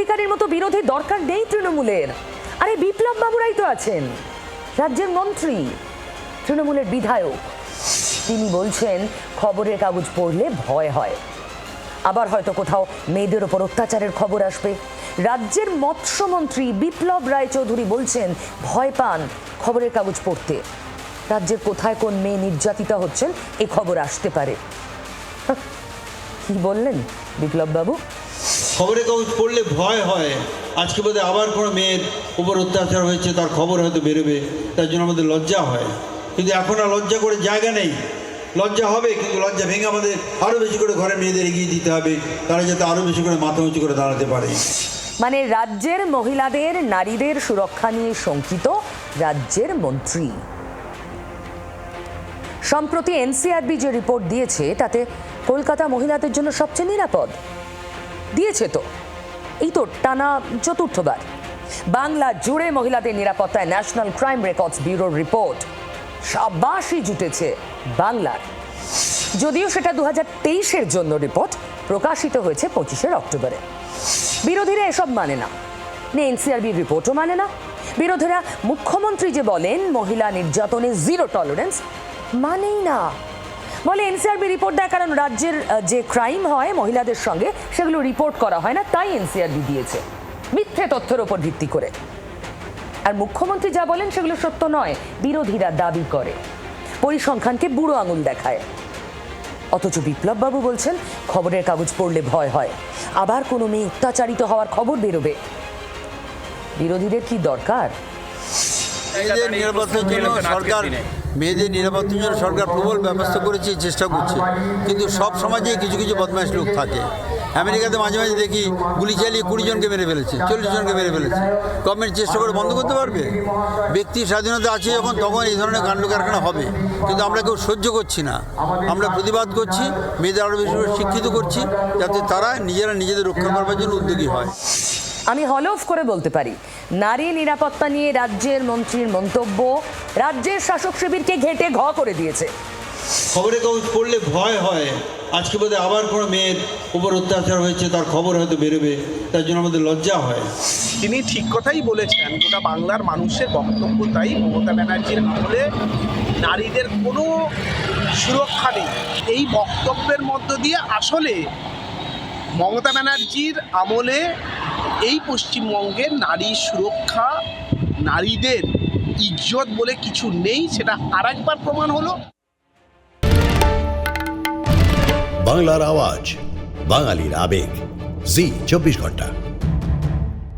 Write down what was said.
অধিকারীর মতো বিরোধী দরকার নেই তৃণমূলের। আরে বিপ্লব বাবুরাই তো আছেন। রাজ্যের মন্ত্রী, তৃণমূলের বিধায়ক। তিনি বলছেন, খবরের কাগজ পড়লে ভয় হয়। আবার হয়তো কোথাও মেয়েদের ওপর অত্যাচারের খবর আসবে। রাজ্যের মৎস্যমন্ত্রী বিপ্লব রায়চৌধুরী বলছেন, ভয় পান খবরের কাগজ পড়তে। রাজ্যের কোথায় কোন মেয়ে নির্যাতিতা হচ্ছেন এই খবর আসতে পারে। কি বললেন বিপ্লব বাবু? খবরের কাগজ পড়লে ভয় হয়। আজকে বোধহয় আবার কোনো মেয়ের উপর অত্যাচার হয়েছে, তার খবর হয়তো বেরোবে, তার জন্য আমাদের লজ্জা হয়। কিন্তু এখন আর লজ্জা করে জায়গা নেই। লজ্জা হবে, কিন্তু লজ্জা ভেঙে আমাদের আরও বেশি করে ঘরে মেয়েদের এগিয়ে দিতে হবে, তারা যাতে আরও বেশি করে মাথা উঁচু করে দাঁড়াতে পারে। মানে রাজ্যের মহিলাদের, নারীদের সুরক্ষা নিয়ে শঙ্কিত রাজ্যের মন্ত্রী। সম্প্রতি এনসিআরবি যে রিপোর্ট দিয়েছে, তাতে কলকাতা মহিলাদের জন্য সবচেয়ে নিরাপদ। দিয়েছে তো। এই তো টানা চতুর্থবার। বাংলা জুড়ে মহিলাদের নিরাপত্তায় ন্যাশনাল ক্রাইম রেকর্ডস ব্যুরোর রিপোর্ট। সাবাসই জুটেছে বাংলার। যদিও সেটা দু হাজার জন্য রিপোর্ট, প্রকাশিত হয়েছে পঁচিশের অক্টোবরে। বিরোধীরা এসব মানে না। নে এনসিআরবির রিপোর্টও মানে না। বিরোধীরা মুখ্যমন্ত্রী যে বলেন, মহিলা নির্যাতনে জিরো টলারেন্স মানেই না। বলে এনসিআরবি রিপোর্ট দেয় কারণ রাজ্যের যে ক্রাইম হয় মহিলাদের সঙ্গে, সেগুলো রিপোর্ট করা হয় না, তাই এনসিআরবি দিয়েছে। মিথ্যে তথ্যের ওপর ভিত্তি করে। আর মুখ্যমন্ত্রী যা বলেন, সেগুলো সত্য নয়, বিরোধীরা দাবি করে। পরিসংখ্যানকে বুড়ো আঙুল দেখায়। অথচ বিপ্লববাবু বলছেন, খবরের কাগজ পড়লে ভয় হয়। আবার কোনো মেয়ে অত্যাচারিত হওয়ার খবর বেরোবে। বিরোধীদের কি দরকার? মেয়েদের নিরাপত্তার জন্য সরকার মেয়েদের নিরাপত্তার জন্য সরকার প্রবল ব্যবস্থা করেছে, চেষ্টা করছে। কিন্তু সব সমাজে কিছু কিছু বদমাইশ লোক থাকে। আমেরিকাতে মাঝে মাঝে দেখি গুলি চালিয়ে কুড়ি জনকে মেরে ফেলেছে, চল্লিশ জনকে মেরে ফেলেছে। গভর্নমেন্ট চেষ্টা করে বন্ধ করতে পারবে? ব্যক্তির স্বাধীনতা আছে যখন, তখন এই ধরনের কাণ্ড কারখানা হবে। কিন্তু আমরা কেউ সহ্য করছি না। আমরা প্রতিবাদ করছি, মেয়েদের আরও বেশি শিক্ষিত করছি, যাতে তারা নিজেরা নিজেদের রক্ষা করবার জন্য উদ্যোগী হয়। আমি হলফ করে বলতে পারি নারী নিরাপত্তা নিয়ে রাজ্যের মন্ত্রীর মন্তব্য রাজ্যের শাসক শিবিরকে ঘেটে ঘ করে দিয়েছে। খবরের কাগজ পড়লে ভয় হয়। আজকে বোধহয় আবার কোনো মেয়ের উপর অত্যাচার হয়েছে তার খবর হয়তো বেরোবে তার জন্য আমাদের লজ্জা হয়। তিনি ঠিক কথাই বলেছেন গোটা বাংলার মানুষের বক্তব্য তাই মমতা ব্যানার্জির আমলে নারীদের কোনো সুরক্ষা নেই। এই বক্তব্যের মধ্য দিয়ে আসলে মমতা ব্যানার্জির আমলে এই পশ্চিমবঙ্গে নারী সুরক্ষা, নারীদের ইজ্জত বলে কিছু নেই, সেটা আর একবার প্রমাণ হলো। বাংলার আওয়াজ, বাঙালির আবেগ। জি, চব্বিশ ঘণ্টা।